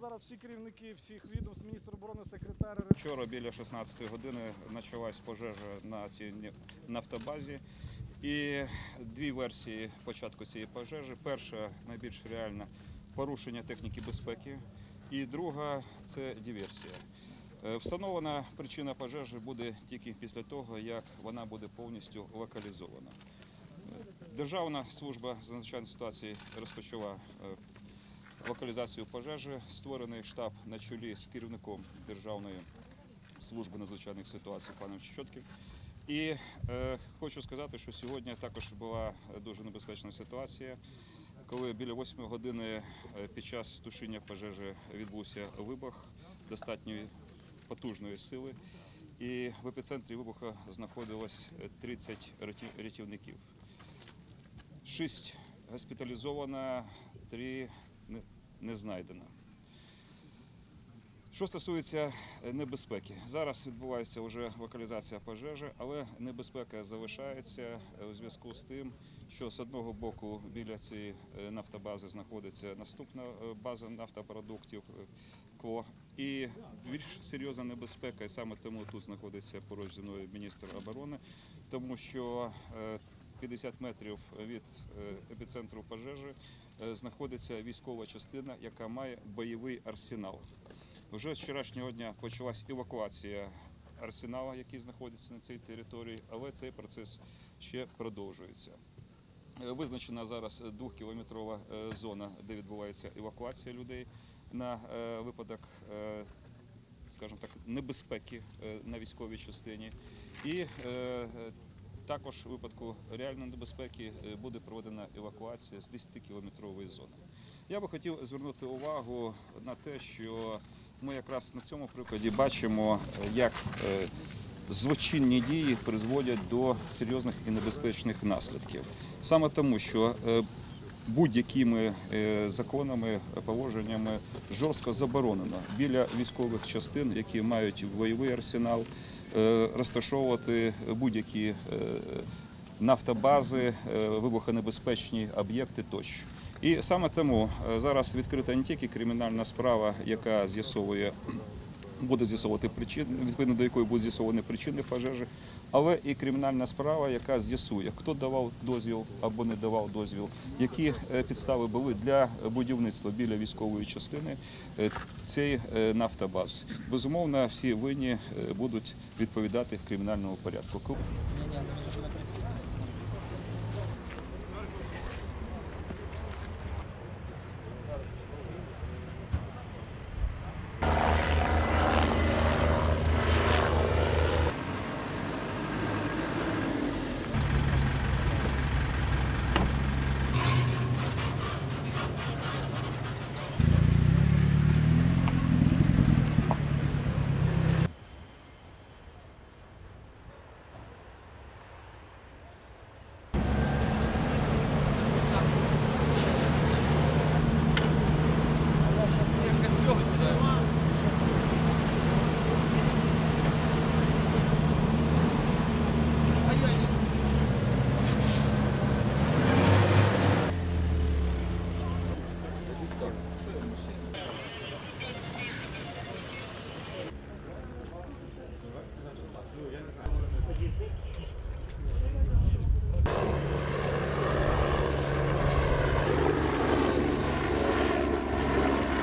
Зараз всі керівники всіх відомств, міністр оборони, секретар Вчора біля 16 години почалась пожежа на цій нафтобазі. І дві версії початку цієї пожежі. Перша найбільш реальна порушення техніки безпеки, і друга це диверсія. Е, Встановлена причина пожежі буде тільки після того, як вона буде повністю локалізована. Е, Державна служба з надзвичайної ситуації розпочала е, локалізацію пожежі. Створений штаб на чолі з керівником Державної служби надзвичайних ситуацій паном Чечотким. І е, хочу сказати, що сьогодні також була дуже небезпечна ситуація, коли біля 8 години е, під час тушіння пожежі відбувся вибух достатньої потужної сили. І в епіцентрі вибуху знаходилось е, 30 рятівників. Шість госпіталізовано, три не, знайдено. Що стосується е, небезпеки, зараз відбувається вже локалізація пожежі, але небезпека залишається е, у зв'язку з тим, що з одного боку біля цієї е, нафтобази знаходиться наступна база нафтопродуктів КО. І більш серйозна небезпека, і саме тому тут знаходиться поруч зі міністр оборони, тому що 50 метрів від е, епіцентру пожежі е, знаходиться військова частина, яка має бойовий арсенал. Вже з вчорашнього дня почалась евакуація арсенала, який знаходиться на цій території, але цей процес ще продовжується. Е, Визначена зараз двохкілометрова зона, де відбувається евакуація людей на випадок, скажімо так, небезпеки на військовій частині. І також у випадку реальної небезпеки е, буде проведена евакуація з 10-кілометрової зони. Я би хотів звернути увагу на те, що ми якраз на цьому прикладі бачимо, е, як е, злочинні дії призводять до серйозних і небезпечних наслідків. Саме тому, що будь-якими законами, положеннями жорстко заборонено біля військових частин, які мають бойовий арсенал, розташовувати будь-які е, нафтобази, е, вибухонебезпечні об'єкти тощо. І саме тому е, зараз відкрита не тільки кримінальна справа, яка з'ясовує буде з'ясовувати причини, відповідно до якої будуть з'ясовані причини пожежі, але і кримінальна справа, яка з'ясує, хто давав дозвіл або не давав дозвіл, які е, підстави були для будівництва біля військової частини е, цієї е, нафтобази. Безумовно, всі винні будуть відповідати в кримінальному порядку.